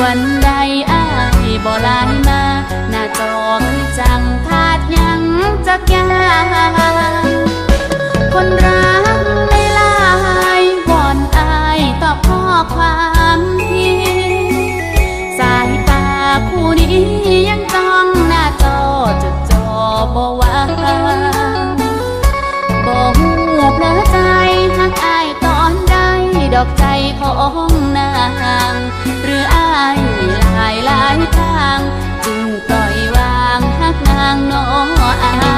วันใดอ้ายบ่ลายมา หน้าต่อคือจังขาดยังจักยางคนรักไม่ลายวอนอายตอบข้อความทีสายตาคู่นี้ยังต้องหน้าต่อจดจอบ่ว่างบ่หูเพลอใจทักอายตอนใดดอกใจของนาง น้ออา